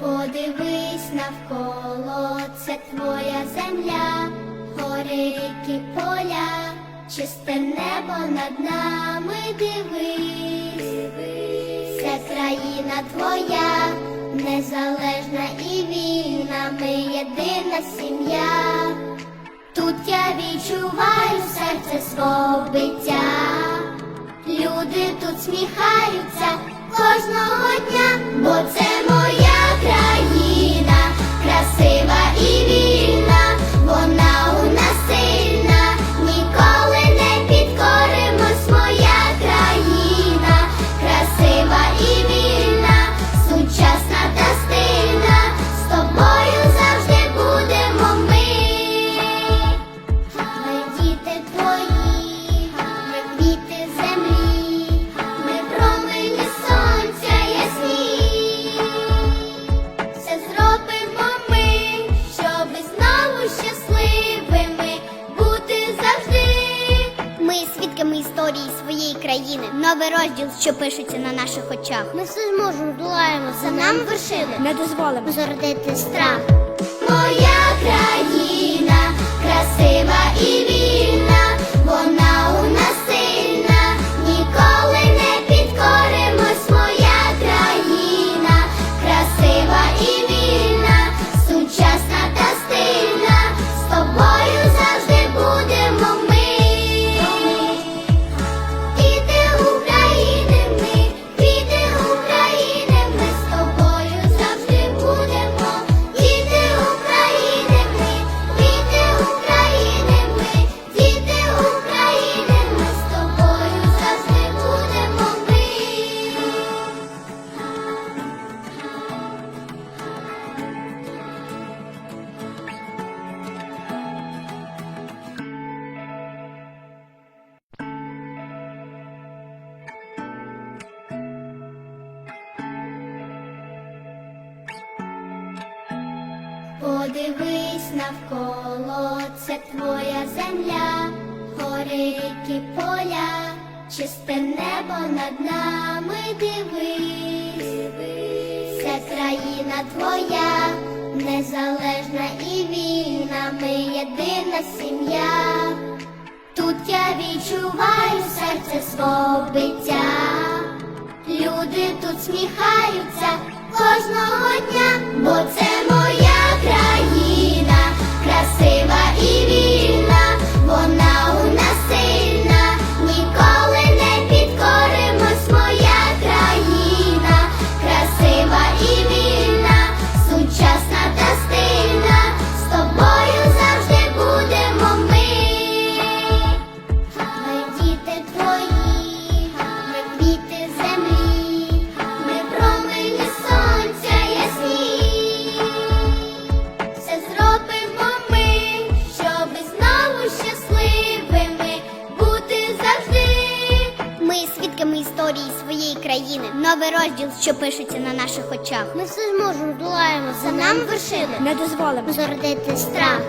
Подивись навколо, це твоя земля, гори, ріки, поля, чисте небо над нами дивись, це країна твоя, незалежна і вільна, ми єдина сім'я. Тут я відчуваю серце свого биття. Люди тут сміхаються своєї країни. Новий розділ, що пишеться на наших очах. Ми все зможемо, долаємо за нам вершини. Не дозволимо. зародити страх. Подивись навколо, це твоя земля, гори, ріки, поля, чисте небо над нами дивись, це країна твоя, незалежна і вільна, ми єдина сім'я. Тут я відчуваю серце свого биття. Люди тут сміхаються своєї країни. Новий розділ, що пишеться на наших очах. Ми все зможемо, долаємо за нам вершини. Не дозволимо. зародити страх.